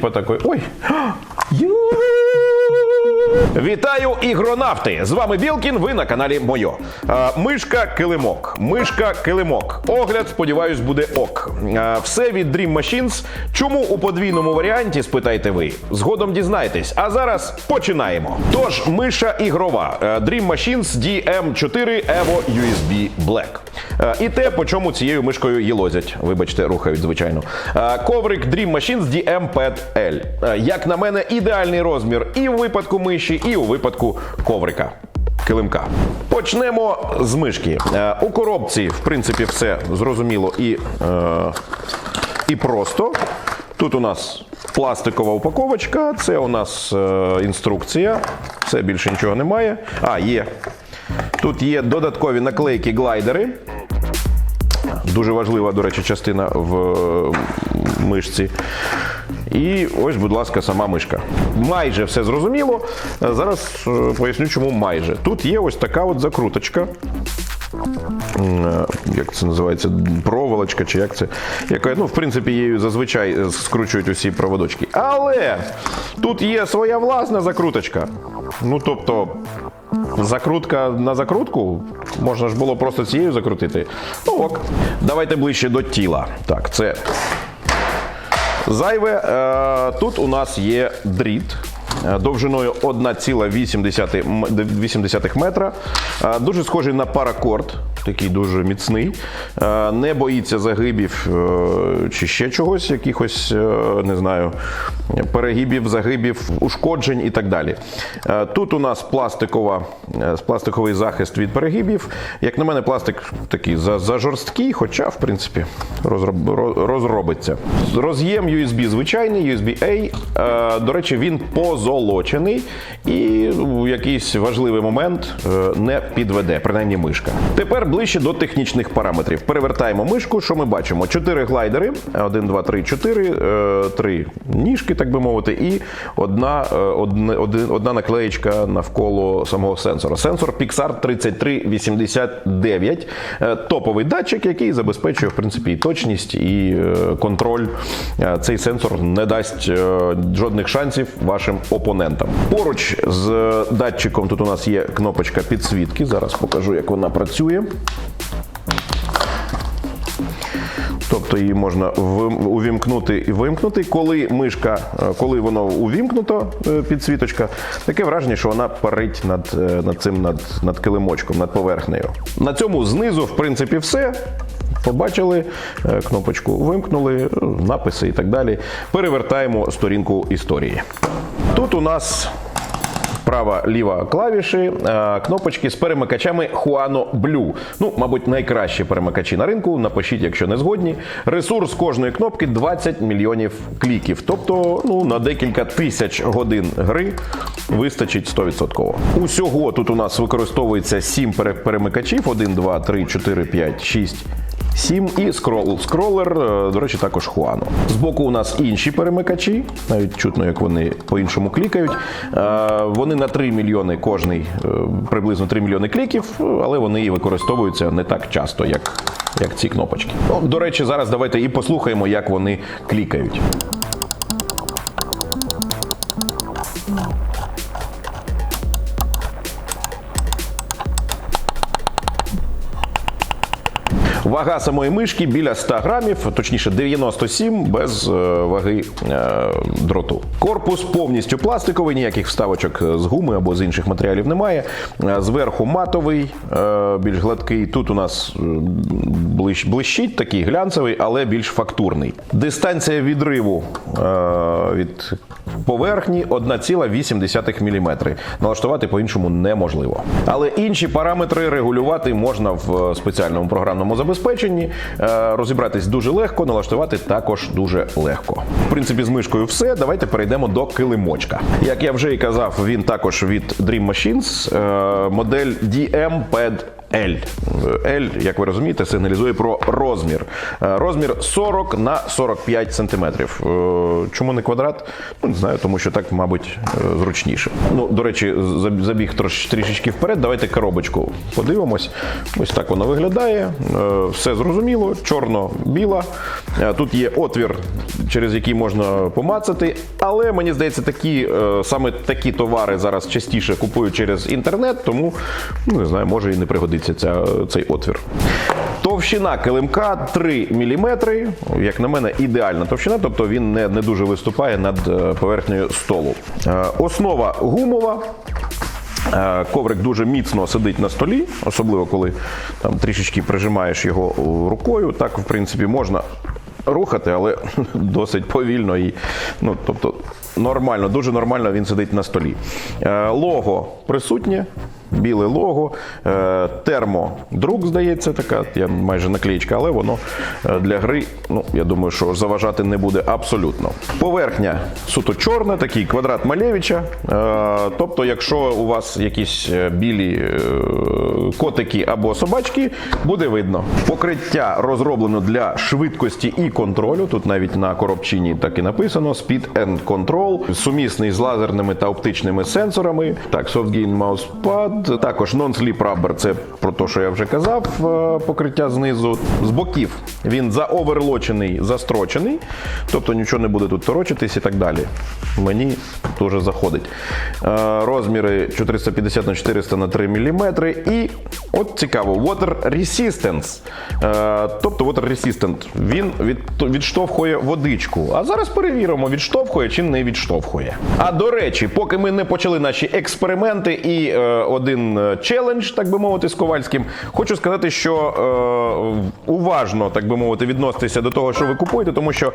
По такой. Ой. Вітаю, ігронавти! З вами Білкін. Ви на каналі Мойо. А, мишка килимок. Мишка килимок. Огляд, сподіваюсь, буде ок. А, все від Dream Machines. Чому у подвійному варіанті? Спитайте ви. Згодом дізнаєтесь. А зараз починаємо. Тож, миша ігрова. Е, Dream Machines DM4 Evo USB Black. Е, І те, по чому цією мишкою їлозять. Вибачте, рухають, звичайно. Е, Коврик Dream Machines DM Pad L. Е, Як на мене, ідеальний розмір і у випадку миші, і у випадку коврика. Килимка. Почнемо з мишки. У коробці, в принципі, все зрозуміло і, і просто. Тут у нас пластикова упаковочка, це у нас інструкція. Це більше нічого немає. А, є. Тут є додаткові наклейки глайдери. Дуже важлива, до речі, частина в е, мишці. І ось, будь ласка, сама мишка. Майже все зрозуміло. Е, Зараз е, поясню, чому майже. Тут є ось така от закруточка. Як це називається? Проволочка, чи як це? Яка, ну, в принципі, її зазвичай скручують усі проводочки. Але тут є своя власна закруточка. Ну, тобто, Закрутка на закрутку. Можна ж було просто цією закрутити. Ну ок. Давайте ближче до тіла. Так, це зайве. Е, Тут у нас є дріт. е, Довжиною 1,8 метра. Е, Дуже схожий на паракорд, такий дуже міцний. Е, Не боїться загибів е, чи ще чогось, якихось, е, не знаю, перегибів, загибів, ушкоджень і так далі. Тут у нас пластикова, пластиковий захист від перегибів. Як на мене, пластик такий за- зажорсткий, хоча, в принципі, розроб- розробиться. Роз'єм USB звичайний, USB-A. До речі, він позолочений і в якийсь важливий момент не підведе, принаймні мишка. Тепер ближче до технічних параметрів. Перевертаємо мишку. Що ми бачимо? Чотири глайдери: 1, 2, 3, 4, е, три ніжки, так би мовити, і одна, е, одна наклеєчка навколо самого сенсора. Сенсор Pixar 3389. Е, Топовий датчик, який забезпечує в принципі і точність, і е, контроль. Цей сенсор не дасть жодних шансів вашим опонентам. Поруч з датчиком тут у нас є кнопочка підсвітки. Зараз покажу, як вона працює. Тобто її можна увімкнути і вимкнути. Коли мишка, е, коли воно увімкнуто, е, підсвіточка, таке враження, що вона парить над, е, над цим над, над килимочком, над поверхнею. На цьому знизу, в принципі, все. Побачили кнопочку, вимкнули, написи і так далі. Перевертаємо сторінку історії. Тут у нас права ліва клавіші, е, кнопочки з перемикачами Huano Blue. Ну, мабуть, найкращі перемикачі на ринку. Напишіть, якщо не згодні. Ресурс кожної кнопки 20 мільйонів кліків. Тобто, ну, на декілька тисяч годин гри вистачить 100%. Усього тут у нас використовується 7 перемикачів: 1, 2, 3, 4, 5, 6. 7 і скрол, скролер, е, до речі, також Хуану. Збоку у нас інші перемикачі, навіть чутно, як вони по-іншому клікають. Е, Вони на 3 мільйони кожний, е, приблизно 3 мільйони кліків, але вони і використовуються не так часто, як, як ці кнопочки. Ну, до речі, зараз давайте і послухаємо, як вони клікають. Вага самої мишки біля 100 грамів, точніше 97 без е, ваги е, дроту. Корпус повністю пластиковий, ніяких вставочок з гуми або з інших матеріалів немає. Е, Зверху матовий, більш гладкий. Тут у нас блищить, такий глянцевий, але більш фактурний. Дистанція відриву від поверхні 1,8 мм. Налаштувати по-іншому неможливо. Але інші параметри регулювати можна в спеціальному програмному забезпеченні. Е, Розібратись дуже легко, налаштувати також дуже легко. В принципі, з мишкою все. Давайте перейдемо до килимочка. Як я вже і казав, він також від Dream Machines, е, модель DM Pad L. L, як ви розумієте, сигналізує про розмір. Е, Розмір 40 на 45 сантиметрів. Е, Чому не квадрат? Ну, не знаю, тому що так, мабуть, е, зручніше. Ну, до речі, забіг трішечки вперед. Давайте коробочку подивимось. Ось так воно виглядає. Все зрозуміло, чорно-біла. Тут є отвір через який можна помацати. Але мені здається, такі саме такі товари зараз частіше купують через інтернет, тому ну, не знаю, може і не пригодиться ця, цей отвір. Товщина килимка 3 мм. Як на мене, ідеальна товщина, тобто він не, не дуже виступає над е, поверхнею столу. Е, Основа гумова. Е, Коврик дуже міцно сидить на столі, особливо коли там трішечки прижимаєш його рукою. Так, в принципі, можна рухати, але досить повільно і ну, тобто нормально, дуже нормально він сидить на столі. Лого присутнє. Біле лого, е, термодрук, здається, така я майже наклеїчка, але воно е, для гри, ну я думаю, що заважати не буде абсолютно. Поверхня суто чорна, такий квадрат Малевича. Е, тобто, якщо у вас якісь білі котики або собачки, буде видно. Покриття розроблено для швидкості і контролю. Тут навіть на коробчині так і написано: Speed and Control, сумісний з лазерними та оптичними сенсорами. Так, SoftGain Mousepad. Також Non-Slip Rubber, це про те, що я вже казав, е, покриття знизу. З боків він заоверлочений, застрочений, тобто нічого не буде тут торочитись і так далі. Мені дуже заходить. Е, Розміри 450 на 400 на 3 мм. І от цікаво, Water Resistance. Е, Тобто Water Resistant, він відштовхує водичку. А зараз перевіримо, відштовхує чи не відштовхує. А до речі, поки ми не почали наші експерименти і е, один е, челендж, так би мовити, з Ковальським, хочу сказати, що е, уважно, так би мовити, відноситися до того, що ви купуєте, тому що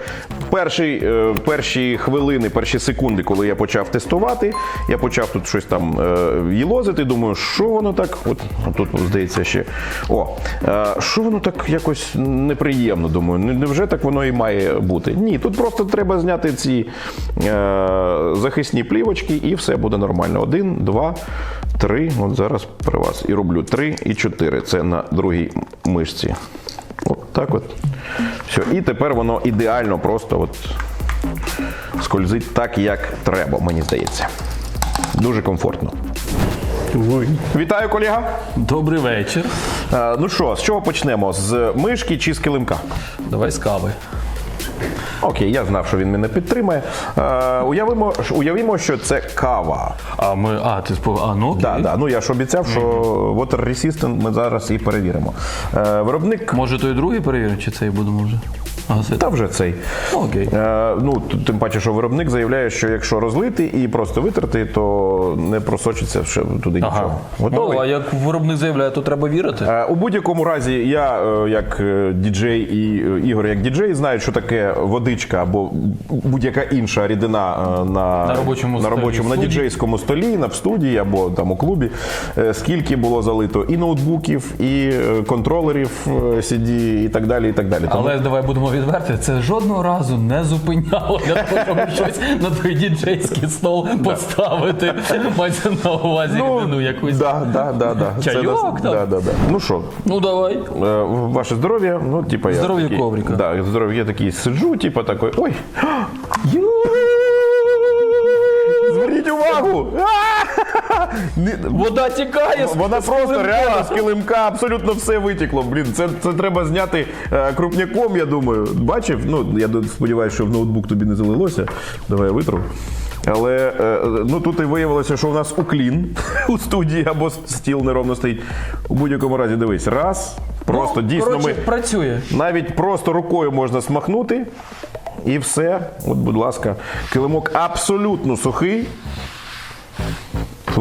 перші, е, перші хвилини, перші секунди, коли я почав тестувати, я почав тут щось там е, їлозити, думаю, що воно так, от тут здається ще. О, е, що воно так якось неприємно, думаю. Не- Невже так воно і має бути? Ні, тут просто треба зняти ці е, захисні плівочки і все буде нормально. Один, два, три. От зараз при вас і роблю три і чотири. Це на другій мишці. От так от. Все. І тепер воно ідеально просто от скользить так, як треба, мені здається. Дуже комфортно. Вітаю, колега. Добрий вечір. Е, ну що, з чого почнемо? З мишки чи з килимка? Давай з кави. Окей, я знав, що він мене підтримає. Е, уявимо, уявімо, що це кава. А ми. А, ти спо. А, ну окей. Да, да. Ну я ж обіцяв, що Water Resistant ми зараз і перевіримо. Е, виробник Може той другий перевіримо, чи цей будемо вже? Та вже цей. Ну, окей. Е, ну, тим паче, що виробник заявляє, що якщо розлити і просто витерти, то не просочиться ще туди Ага. нічого. Готовий? Ну, а як виробник заявляє, то треба вірити. Е, У будь-якому разі, я е, як е, діджей і е, Ігор як діджей знаю, що таке водичка або будь-яка інша рідина на, На робочому на, робочому, на діджейському столі, на в студії або там у клубі. Е, Скільки було залито і ноутбуків, і контролерів CD, і так далі. І так далі. Тому- Але давай будемо відверти, це жодного разу не зупиняло для того, щоб щось на той діджейський стол поставити. Мається на увазі рідину якусь. Да, да, да, да. Чайок там? да, да, да. Ну що, Ну давай. Е, Ваше здоров'я, ну, типа я. Здоров'я такий- коврика. Да, здоров'я я такий сиджу, типа такой. Ой! Зверніть увагу! А! Вода тікає. з- Вона з просто килимка. реально з килимка абсолютно все витекло. Блін, це, це треба зняти е, крупняком, я думаю. Бачив? Ну, я сподіваюся, що в ноутбук тобі не залилося. Давай я витру. Але е, ну тут і виявилося, що у нас уклін у студії або стіл неровно стоїть. У будь-якому разі дивись, раз. Просто Ну, дійсно коротше, ми працює. навіть просто рукою можна смахнути. І все. От, будь ласка, килимок абсолютно сухий.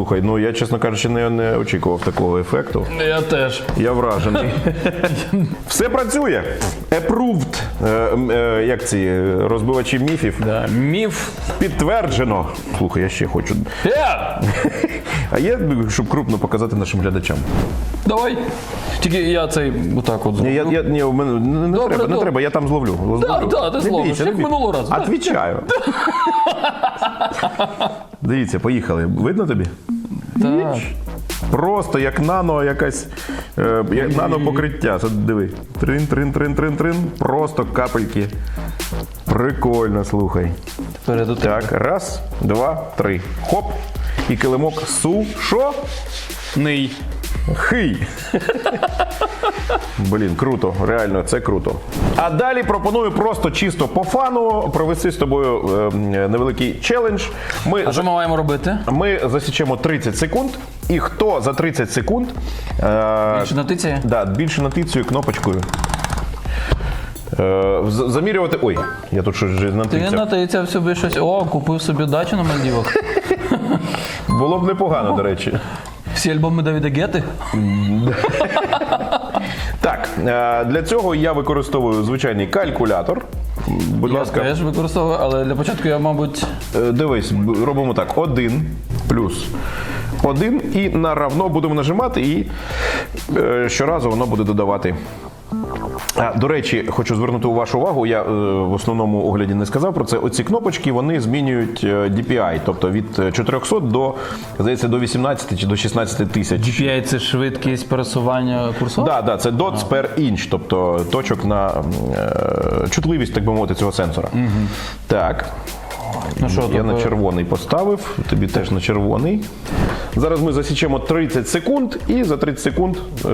Слухай, ну я, чесно кажучи, не, не очікував такого ефекту. Я теж. Я вражений. Все працює. Approved. Е, е, як ці е, розбивачі міфів. Да. Міф. Підтверджено. Слухай, я ще хочу. А є, щоб крупно показати нашим глядачам. Давай. Тільки я цей отак от Ні, я, зроблю. я, ні, у мене не, не Добре, треба, не добре. треба, я там зловлю. зловлю. да, ти Не зловиш, як минулого разу. Отвічаю. Дивіться, поїхали. Видно тобі? Так. Просто як нано якась е, як нано покриття. Диви. Трин, трин, трин, трин, трин. Просто капельки. Прикольно, слухай. Перед отим. Так, раз, два, три. Хоп. І килимок су. Що? Хий. Блін, круто, реально, це круто. А далі пропоную просто чисто по фану провести з тобою е, невеликий челендж. Ми, А що ми маємо робити? ми засічемо 30 секунд, і хто за 30 секунд е, Чи натицяє? да, більше натицює кнопочкою. Е, замірювати. Ой, я тут щось вже Ти натицяв. натицяв собі щось. О, купив собі дачу на Мальдівах. Було б непогано, до речі. Всі альбоми Давіда Гети. Так, е, для цього я використовую звичайний калькулятор. Будь Я ласка, теж використовую, але для початку я, мабуть, Е, Дивись, робимо так: один плюс один, і на равно будемо нажимати, і е, щоразу воно буде додавати. А, до речі, хочу звернути вашу увагу. Я е, в основному огляді не сказав про це. Оці кнопочки вони змінюють е, DPI, тобто від е, 400 до здається до 18 чи до 16 тисяч. GPI – це швидкість пересування курсора. Да, да, це dots per inch, тобто точок на е, чутливість, так би мовити, цього сенсора. Так. Ну що, Я тобто- на червоний поставив, тобі теж на червоний. Зараз ми засічемо 30 секунд, і за 30 секунд, е,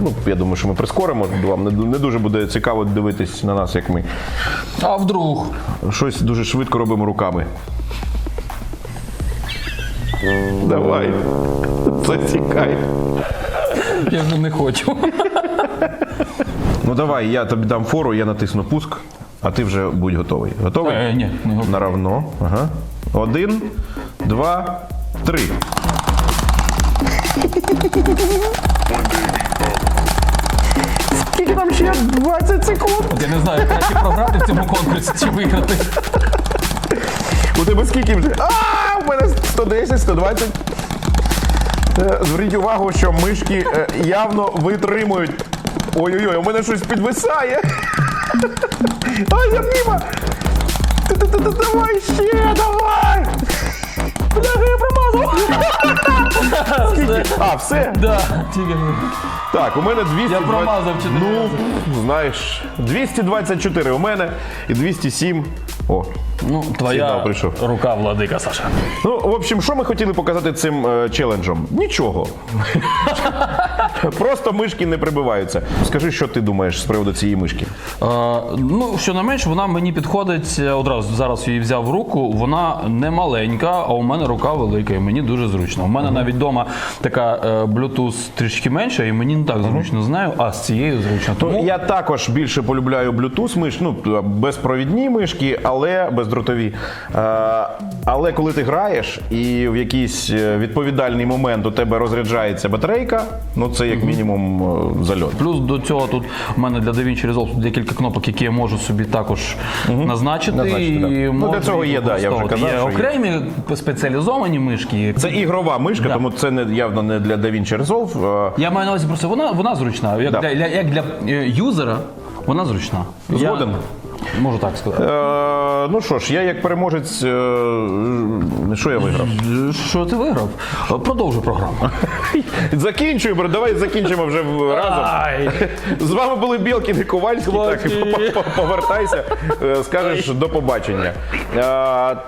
ну я думаю, що ми прискоримо. Вам не, не дуже буде цікаво дивитись на нас, як ми А вдруг? щось дуже швидко робимо руками. Давай. Зацікай. Я вже не хочу. Ну давай, я тобі дам фору, я натисну пуск, а ти вже будь готовий. Готовий? Е, ні, не готовий. Наравно. Ага. Один, два, три. Скільки там ще? 20 секунд. От я не знаю, краще програти в цьому конкурсі чи виграти. У тебе скільки вже? А, у мене 110, 120. Е, Зверніть увагу, що мишки е, явно витримують. Ой-ой-ой, у мене щось підвисає. Ай, я мимо. Давай ще, давай! Бляха, я промазав! Скільки? А, все? Да, тільки. Так, у мене 200. Я промазав 4 Ну, знаєш, 224 у мене і 207. О, Ну, твоя Сигнал прийшов. рука владика, Саша. Ну, в общем, що ми хотіли показати цим е, челенджем? Нічого. Просто мишки не прибиваються. Скажи, що ти думаєш з приводу цієї мишки? Е, ну, що не менш, вона мені підходить е, одразу. Зараз її взяв в руку. Вона не маленька, а у мене рука велика, і мені дуже зручно. У мене навіть вдома така е, Bluetooth трішки менша, і мені не так зручно знаю, а з цією зручно. Тому Я також більше полюбляю Bluetooth миш, ну безпровідні мишки, але бездротові. Е, але коли ти граєш і в якийсь е, відповідальний момент у тебе розряджається батарейка, ну це як мінімум е, зальот. Плюс до цього тут у мене для DaVinci Resolve тут декілька кнопок, які я можу собі також назначити. Назначити, і да. Ну, можу для цього їх є, да, я вже використовувати. казав, Є що є. окремі спеціалізовані мишки. Це ігрова мишка, Да. тому це не явно не для DaVinci Resolve. Е, Я маю на увазі просто вона, вона зручна. Як, Да. для, для- як для е, юзера, вона зручна. Згоден. Можу так сказати. Е, ну що ж, я як переможець, е, що я виграв? Що ти виграв? Продовжуй програму. Закінчуємо, бро, давай закінчимо вже разом. Ай! З вами були Білкін і Ковальський. Так, Ковальський. по- по- повертайся, е, скажеш до побачення. Е,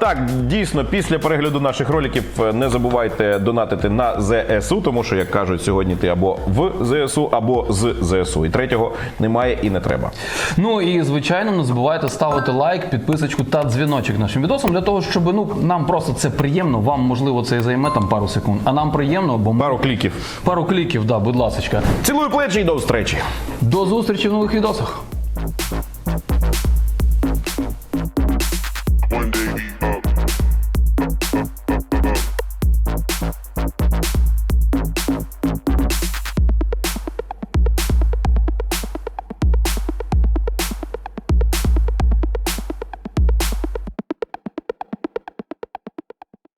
Так, дійсно, після перегляду наших роликів е, не забувайте донатити на ЗСУ, тому що, як кажуть, сьогодні ти або в ЗСУ, або з ЗСУ. І третього немає і не треба. Ну і звичайно, не забувайте ставити лайк, підписочку та дзвіночок нашим відосам для того, щоб ну нам просто це приємно. Вам можливо це і займе там пару секунд. А нам приємно, бо ми Пару кліків. пару кліків, да, будь ласка. Цілую плечі і до зустрічі. До зустрічі в нових відосах.